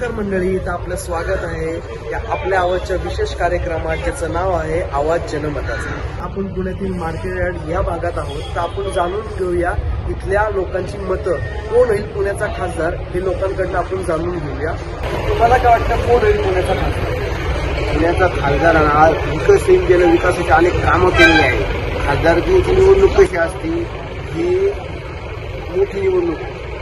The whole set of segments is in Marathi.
नमस्कार मंडळी तर आपलं स्वागत आहे. या आपल्या आवाजच्या विशेष कार्यक्रमात ज्याचं नाव आहे आवाज जनमताचा. आपण पुण्यातील मार्केट यार्ड या भागात आहोत. तर आपण जाणून घेऊया इथल्या लोकांची मतं. कोण होईल पुण्याचा खासदार? हे लोकांकडनं आपण जाणून घेऊया. तुम्हाला काय वाटतं कोण होईल पुण्याचा खासदार? पुण्याचा खासदार हा विकसित गेलं विकासाची अनेक कामं केलेली आहे खासदारकीची निवडणूक कशी असती ही मोठी निवडणूक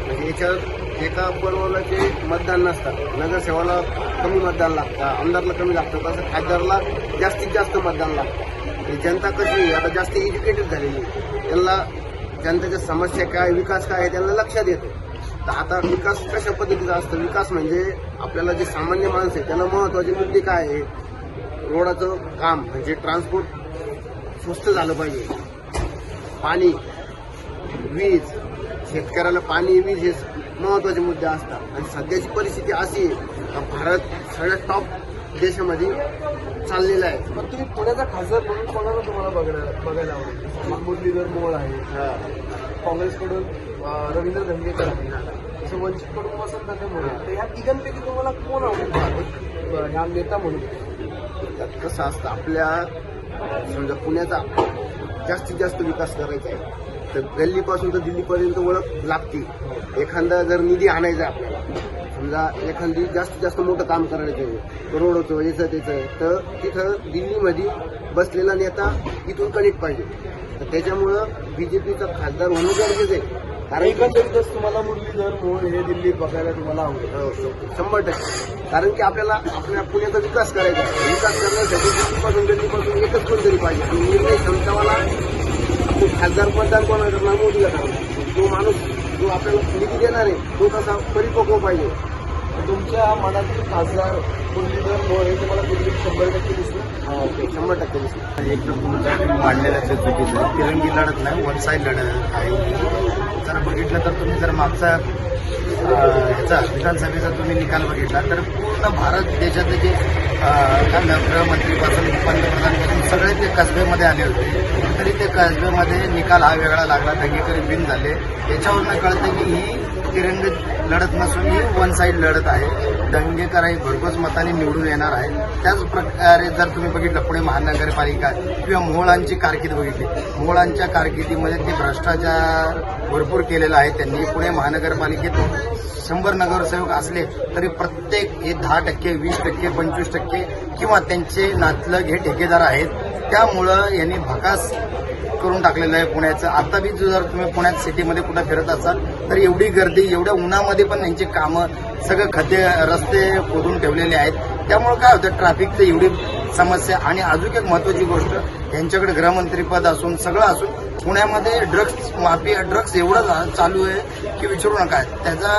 म्हणजे याच्यात एका पर्वालाचे मतदान नसतात नगरसेवाला कमी मतदान लागतं आमदारला कमी लागतं तसं खासदारला जास्तीत जास्त मतदान लागतं. जनता कशी आता जास्त एज्युकेटेड झालेली आहे. त्यांना जनतेच्या समस्या काय विकास काय आहे त्यांना लक्षात येतो. तर आता विकास कशा पद्धतीचा असतो? विकास म्हणजे आपल्याला जे सामान्य माणसं आहे त्यांना महत्त्वाचे मुद्दे काय आहे? रोडाचं काम म्हणजे ट्रान्सपोर्ट स्वस्त झालं पाहिजे. पाणी वीज शेतकऱ्याला पाणी वीज हे महत्त्वाचे मुद्दे असतात. आणि सध्याची परिस्थिती अशी आहे भारत सगळ्यात टॉप देशामध्ये चाललेला आहे. पण तुम्ही पुण्याचा खासदार म्हणून कोणाला तुम्हाला बघायला बघायला आवडेल? मुरलीधर मोळ आहे. काँग्रेसकडून रवींद्र धंगेकर आहे. वंचितकडून वसंत मोरे तर ह्या तिघांपैकी तुम्हाला कोण आवडेल? ह्या नेता म्हणून. त्यात कसं असतं आपल्या समजा पुण्याचा जास्तीत जास्त विकास करायचा आहे. तर गल्लीपासून तर दिल्लीपर्यंत ओळख लागते. एखादा जर निधी आणायचा आपल्याला समजा एखादी जास्तीत जास्त मोठं काम करायचं आहे करोडोचं याचं त्याचं तर तिथं दिल्लीमध्ये बसलेला नेता इथून कनेक्ट पाहिजे. तर त्याच्यामुळं बीजेपीचा खासदार होणं गरजेचं आहे. कारण एकंदरीतच तुम्हाला मुरलीधर मोळ हे दिल्लीत बघायला तुम्हाला आवडेल. हो, शंभर टक्के. कारण की आपल्याला आपल्या पुण्याचा विकास करायचा आहे. विकास करण्यासाठी दिल्लीपासून गल्लीपासून एकच कोणतरी पाहिजे. निर्णय क्षमतावाला तो खासदार मतदान कोणा करणार मोदीला करणार तो माणूस जो आपल्याला निधी देणार आहे तो कसा परिपक्व पाहिजे. तुमच्या मनातील खासदार मुरलीधर हे तुम्हाला दिल्लीत शंभर टक्के दिसतील ओके. शंभर टक्के दिसतो एक तर तुमच्या मांडलेल्या ते चुकीचं. तिरंगी लढत नाही वन साईड लढत आहे. जर बघितलं तर तुम्ही जर मागचा ह्याचा विधानसभेचा तुम्ही निकाल बघितला तर पूर्ण भारत देशाचे जे गृहमंत्रीपासून पंतप्रधानपासून सगळे ते कसब्यामध्ये आले होते. तरी ते कसब्यामध्ये निकाल हा वेगळा लागला दंगेकरी बिन झाले. याच्यावरनं कळतं की ही तिरंगी लढत नसून ही वन साईड लढत आहे. दंगेकर हे भरघोस मताने निवडून येणार आहे. त्याच प्रकारे जर तुम्ही बघितलं पुणे महानगरपालिका किंवा मोहळांची कारकीर्द बघितली मोहळांच्या कारकिर्दीमध्ये ते भ्रष्टाचार भरपूर केलेला आहे त्यांनी पुणे महानगरपालिकेतून शंभर नगरसेवक असले तरी प्रत्येक हे दहा टक्के वीस टक्के पंचवीस टक्के किंवा त्यांचे नातलग हे ठेकेदार आहेत. त्यामुळं यांनी भकास करून टाकलेलं आहे पुण्याचं. आता बी जर तुम्ही पुण्यात सिटीमध्ये कुठं फिरत असाल तर एवढी गर्दी एवढ्या उन्हामध्ये पण यांची कामं सगळं खते रस्ते खोदून ठेवलेले आहेत. त्यामुळं काय होतं ट्रॅफिकचं एवढी समस्या. आणि अजून एक महत्वाची गोष्ट यांच्याकडे गृहमंत्रीपद असून सगळं असून पुण्यामध्ये ड्रग्स माफिया ड्रग्स एवढं चालू आहे की विचारू नका. त्याचा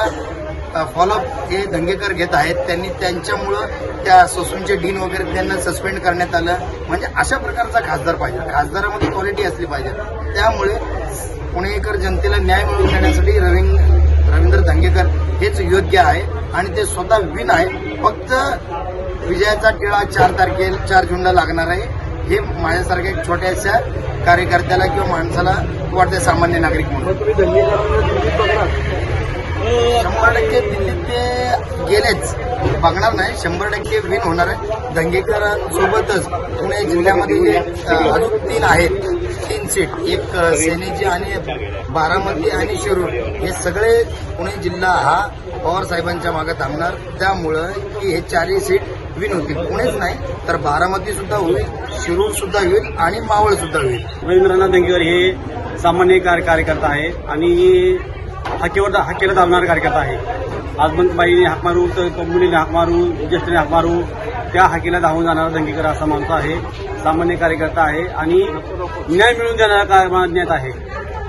फॉलोअप हे दंगेकर घेत आहेत. त्यांनी त्यांच्यामुळं त्या ससूनचे डीन वगैरे त्यांना सस्पेंड करण्यात आलं. म्हणजे अशा प्रकारचा खासदार पाहिजे. खासदारामध्ये क्वालिटी असली पाहिजे. त्यामुळे पुणेकर जनतेला न्याय मिळवून देण्यासाठी रवींद्र रवींद्र दंगेकर हेच योग्य आहे आणि ते स्वतः विन आहे. फक्त विजयाचा टिळा चार तारखेला चार जूनला लागणार आहे. हे माझ्यासारख्या एक छोट्याशा कार्यकर्त्याला किंवा माणसाला वाटते सामान्य नागरिक म्हणून. शंभर टक्के दिल्लीत ते गेलेच. बघणार नाही शंभर टक्के विन होणार आहे. दंगेकरांसोबतच पुणे जिल्ह्यामध्ये अजून तीन आहेत. तीन सीट एक सेनेची आणि बारामती आणि शिरूर. हे सगळे पुणे जिल्हा हा पवार साहेबांच्या मागे थांबणार. त्यामुळं की हे चारही सीट विन होतील. पुणेच नाही तर बारामती सुद्धा होईल शिरूर सुद्धा होईल आणि मावळ सुद्धा होईल. रवींद्रनाथ दंगेकर हे सामान्य कार्यकर्ता आहे आणि हाकेवर हाकेला धावणारा कार्यकर्ता आहे. आज बाईने हाक मारू तर मुलीने हाक मारू ज्येष्ठाने हाक मारू त्या हाकेला धावून जाणारा दंगेकर असा माणूस आहे. सामान्य कार्यकर्ता आहे आणि न्याय मिळवून देणारा काय नेता आहे.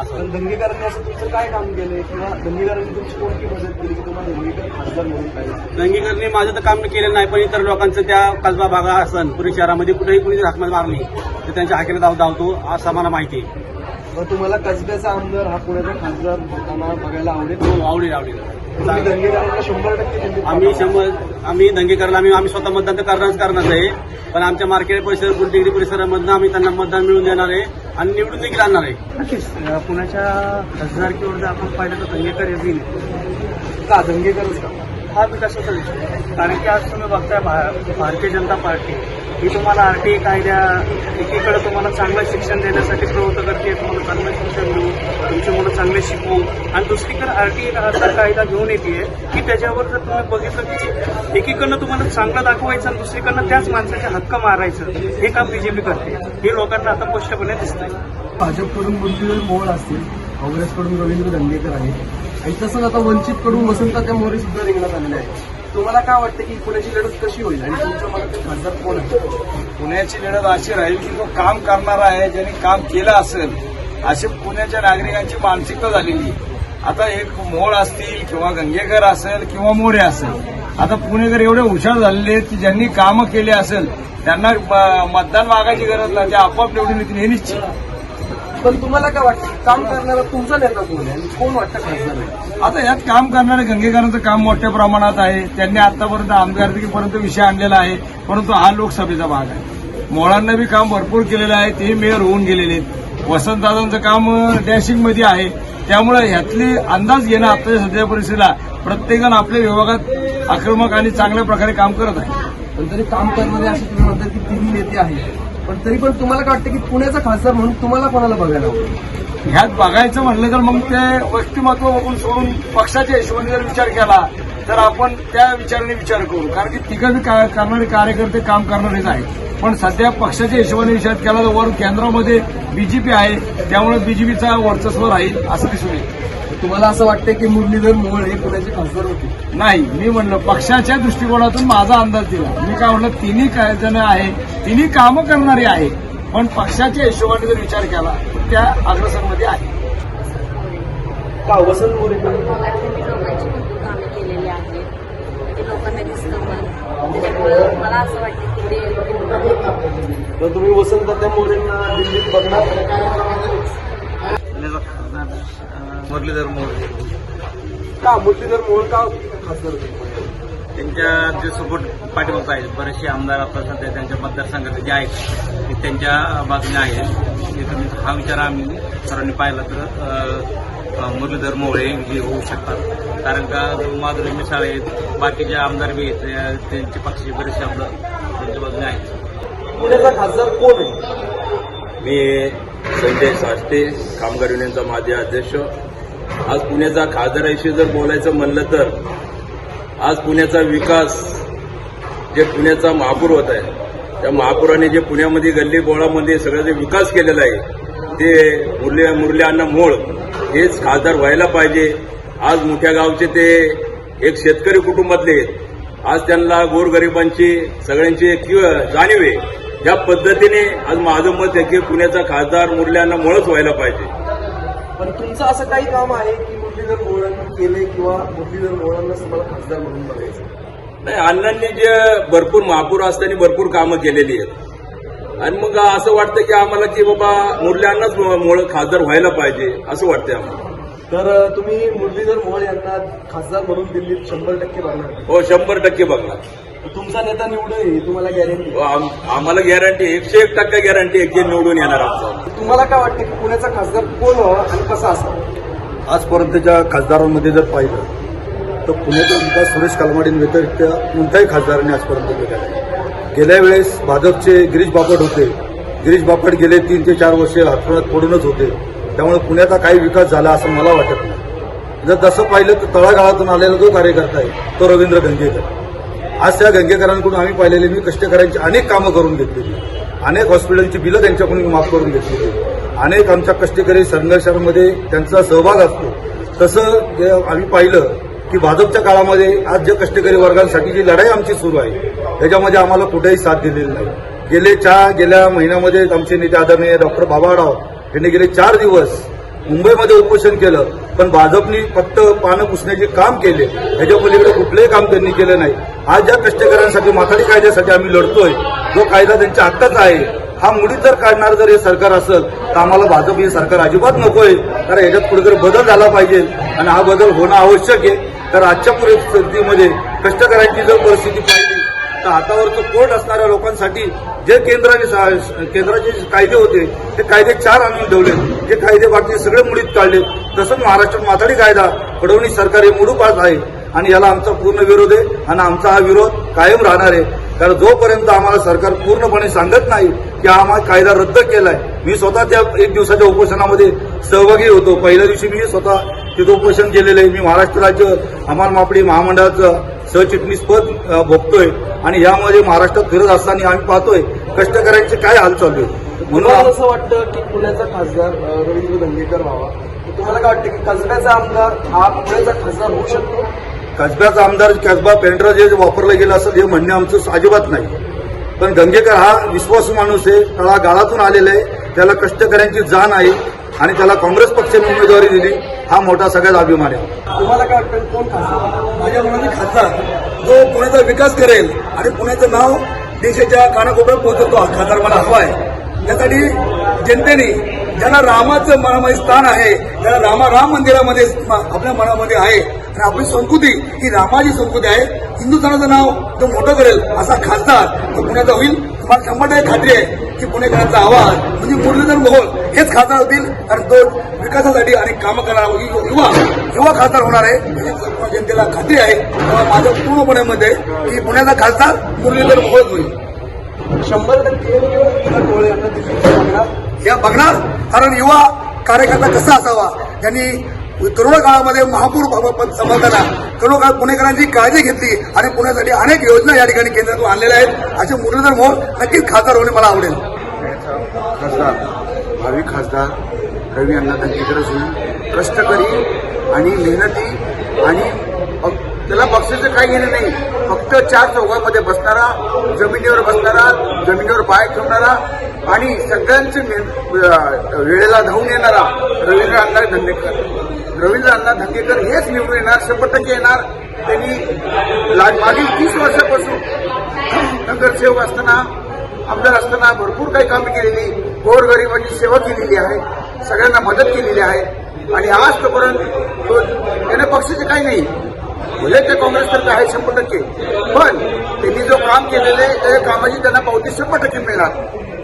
असं. दंगेकरांनी असं तुमचं काय काम केलंय? किंवा दंगेकरांनी तुमची कोणती मदत केली की तुम्हाला दंगेकर खासदार म्हणून पाहिजे? दंगेकरने माझं तर काम केलेलं नाही पण इतर लोकांचं त्या कसबा भागा असन पुणे शहरामध्ये कुठेही कुणी जर हाक मारली तर त्यांच्या हाकेला धाव धावतो असं मला माहिती आहे. मग तुम्हाला कसब्याचा आमदार हा पुण्याचा खासदार होताना बघायला आवडेल? हो आवडेल आवडेल. तुम्ही दंगेकरांना शंभर टक्के आम्ही. शंभर आम्ही दंगेकरला आम्ही आम्ही स्वतः मतदान तर करणारच करणार आहे. पण आमच्या मार्केट परिसर गुलटेकडी परिसरामधनं आम्ही त्यांना मतदान मिळवून देणार आहे आणि निवडून देखील आणणार आहे. नक्कीच. अं, पुण्याच्या खासदारकीवर जर आपण पाहिलं तर दंगेकर विन का? दंगेकरच का? हा विकासाचा विषय आहे. कारण की आज तुम्ही बघताय भा- भारतीय जनता पार्टी ही तुम्हाला आरटीए कायद्या एकीकडे तुम्हाला चांगलं शिक्षण देण्यासाठी प्रवृत्त करते तुम्हाला चांगलं शिक्षण देऊ तुमची मुलं चांगले शिकवू आणि दुसरीकडे आरटीए असा कायदा घेऊन येते की त्याच्यावर जर तुम्ही बघितलं की एकीकडनं तुम्हाला चांगलं दाखवायचं आणि दुसरीकडनं त्याच माणसाचे हक्क मारायचं हे काम बीजेपी करते. हे लोकांना आता स्पष्टपणे दिसतंय. भाजपकडून मुरलीधर मोहोळ असतील काँग्रेसकडून रवींद्र दंगेकर आहेत. आणि तसंच आता वंचितकडून वसंत मोरे सुद्धा रिंगणात आलेले आहेत. तुम्हाला काय वाटतं की पुण्याची लढत कशी होईल? आणि तुमच्या मनातील खासदार कोण आहे? पुण्याची लढत अशी राहील की जो काम करणारा आहे ज्यांनी काम केलं असेल अशी पुण्याच्या नागरिकांची मानसिकता झालेली आता एक मोळ असतील किंवा गंगेकर असेल किंवा मोरे असेल. आता पुणेकर एवढे हुशार झालेले आहेत की ज्यांनी कामं केली असेल त्यांना मतदान मागायची गरज नाही ते आपोआप निवडून येतील हे निश्चित. पण तुम्हाला काय वाटतं? काम करणारा तुमचा नेता कोण आहे? आणि कोण वाटतं खासदार आहे आता यात काम करणारे गंगेकरांचं काम मोठ्या प्रमाणात आहे. त्यांनी आतापर्यंत आमदारकीपर्यंत विषय आणलेला आहे. परंतु हा लोकसभेचा भाग आहे. मोळांना बी काम भरपूर केलेलं आहे. ते मेयर होऊन गेलेले आहेत. वसंतदादांचं काम डॅशिंगमध्ये आहे. त्यामुळे ह्यातले अंदाज घेणं आताच्या सध्या परिस्थितीला प्रत्येकजण आपल्या विभागात आक्रमक आणि चांगल्या प्रकारे काम करत आहे. पण तरी काम करणारे असे तुम्ही म्हणतात की तिन्ही नेते आहेत. पण तरी पण तुम्हाला काय वाटतं की पुण्याचा खासदार म्हणून तुम्हाला कोणाला बघायला हवं ह्यात बघायचं म्हटलं तर मग ते व्यक्तिमत्व बघून सोडून पक्षाच्या हिशोबाने जर विचार केला तर आपण त्या विचाराने विचार करू. कारण की तिघं का- करणारे कार्यकर्ते काम करणारेच आहेत. पण सध्या पक्षाच्या हिशोबाने विचार केला तर वर केंद्रामध्ये बीजेपी आहे. त्यामुळे बीजेपीचा वर्चस्व राहील असं दिसून येईल. तुम्हाला असं वाटतं की मुरलीधर मोहोळ हे पुण्याचे खासदार होते? नाही मी म्हणलं पक्षाच्या दृष्टिकोनातून माझा अंदाज दिला. मी काय म्हणलं तिन्ही काय जण आहे तिन्ही कामं करणारी आहे पण पक्षाच्या हिशोबाने जर विचार केला तर त्या अग्रसरमध्ये आहे. का वसंत मोरे का? लोकांनी लोकांची भरपूर कामे केलेली आहेत ते लोकांना दिसतं पण त्याच्यामुळं मला असं वाटतं की ते तर तुम्ही वसंत त्या मोरेंना दिल्लीत बघणार? मुरलीधर मोरे का मुरलीधर मोहोळ का खासदार त्यांच्या जे सपोर्ट पाठीमागचा आहे बरेचसे आमदार आता सध्या त्यांच्या मतदारसंघाचे जे आहेत ते त्यांच्या बाजूने आहेत. हा विचार आम्ही सर्वांनी पाहिला तर मुरलीधर मोरे विजयी होऊ शकतात. कारण का जो माधुरी मिसाळ आहेत बाकीचे आमदार बी आहेत त्यांचे पक्षाचे बरेचसे आमदार त्यांच्या बाजूने आहेत. पुण्याचा खासदार कोण आहे? मी संजय साष्टे कामगार युनियनचा माजी अध्यक्ष. आज पुण्याचा खासदाराविषयी जर बोलायचं म्हणलं तर आज पुण्याचा विकास जे पुण्याचा महापूर होत आहे त्या महापुराने जे पुण्यामध्ये गल्ली बोळामध्ये सगळं जे विकास केलेला आहे ते मुरली मुरली अण्णा मोळ हेच खासदार व्हायला पाहिजे. आज मोठ्या गावचे ते एक शेतकरी कुटुंबातले आहेत. आज त्यांना गोरगरिबांची सगळ्यांची एक जाणीव आहे. ज्या पद्धतीने आज माझं मत आहे की पुण्याचा खासदार मुरल्यांना मोळच व्हायला पाहिजे. पण तुमचं असं काही काम आहे की मुरलीधर मोहोळांनी केले किंवा मुरलीधर मोहोळांना तुम्हाला खासदार म्हणून बघायचं? नाही अण्णांनी जे भरपूर महापूर असताना भरपूर कामं केलेली आहेत. आणि मग असं वाटतं की आम्हाला की बाबा मुरल्यांनाच मुळे खासदार व्हायला पाहिजे असं वाटतंय आम्हाला. तर तुम्ही मुरलीधर मोहोळ यांना खासदार म्हणून दिल्लीत शंभर टक्के बघणार. हो शंभर टक्के बघणार. तुमचा नेता निवडून येईल ही तुम्हाला गॅरंटी हो, आम- आम्हाला गॅरंटी एकशे एक टक्का गॅरंटी एक जे निवडून येणार आमचा. तुम्हाला काय वाटतं की पुण्याचा खासदार कोण व्हावा आणि कसा असावा? आजपर्यंतच्या खासदारांमध्ये जर पाहिलं तर पुण्याचा विकास सुरेश कलमाडींव्यतिरिक्त कोणत्याही खासदारांनी आजपर्यंत केला नाही. गेल्या वेळेस भाजपचे गिरीश बापट होते. गिरीश बापट गेले तीन ते चार वर्षे हातोळ्यात पडूनच होते. त्यामुळे पुण्याचा काही विकास झाला असं मला वाटत नाही. जर तसं पाहिलं तर तळागाळातून आलेला जो कार्यकर्ता आहे तो रवींद्र गंगेकर. आज त्या गंगेकरांकडून आम्ही पाहिलेले मी कष्टकऱ्यांची अनेक कामं करून घेतलेली. अनेक हॉस्पिटलची बिलं त्यांच्याकडून माफ करून घेतलेली. अनेक आमच्या कष्टकरी संघर्षांमध्ये त्यांचा सहभाग असतो. तसं आम्ही पाहिलं की भाजपच्या काळामध्ये आज ज्या कष्टकरी वर्गांसाठी जी लढाई आमची सुरू आहे त्याच्यामध्ये आम्हाला कुठेही साथ दिलेली नाही. गेले चार गेल्या महिन्यामध्ये आमचे नेते आदरणीय डॉक्टर बाबाराव त्यांनी गेले चार दिवस मुंबईमध्ये उपोषण केलं पण भाजपनी फक्त पानं पुसण्याचे काम केले. ह्याच्या पलीकडे कुठलंही काम त्यांनी केलं नाही. आज ज्या कष्टकऱ्यांसाठी माथाडी कायद्यासाठी आम्ही लढतोय जो कायदा त्यांच्या हक्काचा आहे हा मुडीत जर काढणार जर हे सरकार असेल तर आम्हाला भाजप हे सरकार अजिबात नकोय. कारण याच्यात कुठेतरी बदल झाला पाहिजे आणि हा बदल होणं आवश्यक आहे. तर आजच्या परिस्थितीमध्ये कष्टकऱ्यांची जर परिस्थिती पाहिजे तर हातावरचं कोट असणाऱ्या लोकांसाठी जे केंद्राने केंद्राचे कायदे होते ते कायदे चार आणून ठेवले जे कायदे बाकी सगळे मुडीत काढले तसंच महाराष्ट्रात माथाडी कायदा फडणवीस सरकार हे मुडूपास आहे. आणि याला आमचा पूर्ण विरोध आहे आणि आमचा हा विरोध कायम राहणार आहे. कारण जोपर्यंत आम्हाला सरकार पूर्णपणे सांगत नाही की हा आम्हाला कायदा रद्द केलाय मी स्वतः त्या एक दिवसाच्या उपोषणामध्ये सहभागी होतो. पहिल्या दिवशी मी स्वतः तिथं उपोषण केलेलं आहे. मी महाराष्ट्र राज्य हमाल मापडी महामंडळाचं सहचिटणीस पद अ, भोगतोय आणि यामध्ये महाराष्ट्रात फिरत असताना आम्ही पाहतोय कष्टकऱ्यांचे काय हाल चालू आहे. म्हणून असं वाटतं की पुण्याचा खासदार रवींद्र दंगेकर व्हावा? तुम्हाला काय वाटतं की कसब्याचा आमदार हा पुण्याचा खासदार होऊ शकतो? कसब्याचा आमदार कसबा पेंढरा जे वापरलं गेलं असेल हे म्हणणे आमचं अजिबात नाही. पण गंगेकर हा विश्वासू माणूस आहे तळा गाळातून आलेला आहे त्याला कष्टकऱ्यांची जाण आहे. आणि त्याला काँग्रेस पक्षाने उमेदवारी दिली. हा मोठा सगळ्यात अभिमान आहे. तुम्हाला काय वाटतं कोण खासदार? माझ्या मनाने खासदार. जो पुण्याचा विकास करेल आणि पुण्याचं नाव देशाच्या कानाकोपऱ्यात पोहोचवतो हा खासदार मला हवा आहे. त्यासाठी जनतेने ज्याला रामाचं मनामध्ये स्थान आहे ज्याला रामा राम मंदिरामध्ये आपल्या मनामध्ये आहे आणि आपली संस्कृती ही रामाची संस्कृती आहे हिंदुस्थानाचं नाव जो मोठं करेल असा खासदार तो पुण्याचा होईल. तुम्हाला शंभर टक्के खात्री आहे की पुणेकरांचा आवाज म्हणजे मुरलीधर मोहोळ हेच खासदार होतील. आणि तो विकासासाठी आणि कामं करणारा युवा युवा खासदार होणार आहे. जनतेला खात्री आहे. तेव्हा माझं पूर्णपणे आहे की पुण्याचा खासदार मुरलीधर मोहोळ होईल. शंभर टक्के या बघणार. कारण युवा कार्यकर्ता कसा असावा? त्यांनी करोना काळामध्ये महापौर प- समाजाला तरुण काळ पुणेकरांची काळजी घेतली आणि पुण्यासाठी अनेक योजना या ठिकाणी केंद्रातून आणलेल्या आहेत. असे मुरलीधर मोहोळ नक्कीच खासदार होणे मला आवडेल. खासदार भावी खासदार रवी अण्णा गरज होईल. कष्टकरी आणि मेहनती आणि त्याला पक्षाचं काही घेणं नाही. फक्त चार चौकामध्ये बसणारा जमिनीवर बसणारा जमिनीवर पाय ठेवणारा आणि सगळ्यांचे वेळेला धावून येणारा रवींद्र अण्णा धंगेकर रवींद्र अण्णा धंगेकर हेच निवडून येणार शंभर टक्के येणार. त्यांनी मागील तीस वर्षापासून नगरसेवक असताना आमदार असताना भरपूर काही कामे केलेली. गोरगरिबांची सेवा केलेली आहे. सगळ्यांना मदत केलेली आहे. आणि आजपर्यंत तो- त्याने पक्षाचे काही नाही. भले ते काँग्रेस तर आहे शंभर टक्के. पण काम केलेले कामाची त्यांना पावती शंभर टक्के मिळणार.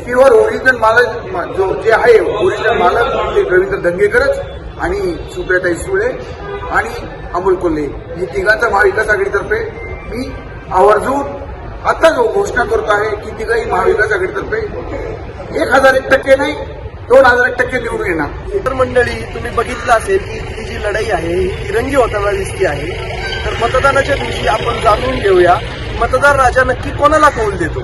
प्युअर ओरिजिनल मालक जो जे आहे ओरिजिनल मालक ते रवींद्र दंगेकरच आणि सुप्रियाताई सुळे आणि अमोल कोल्हे. ही तिघांचा महाविकास आघाडीतर्फे मी आवर्जून आता जो घोषणा करतो आहे की तिघही महाविकास आघाडीतर्फे एक हजार एक टक्के नाही दोन हजार एक टक्के निवडून येणार. तर मंडळी तुम्ही बघितलं असेल की ही जी लढाई आहे ही तिरंगी होताना दिसती आहे. तर मतदानाच्या दिवशी आपण जाणून घेऊया मतदार राजा नक्की कोणाला कौल देतो?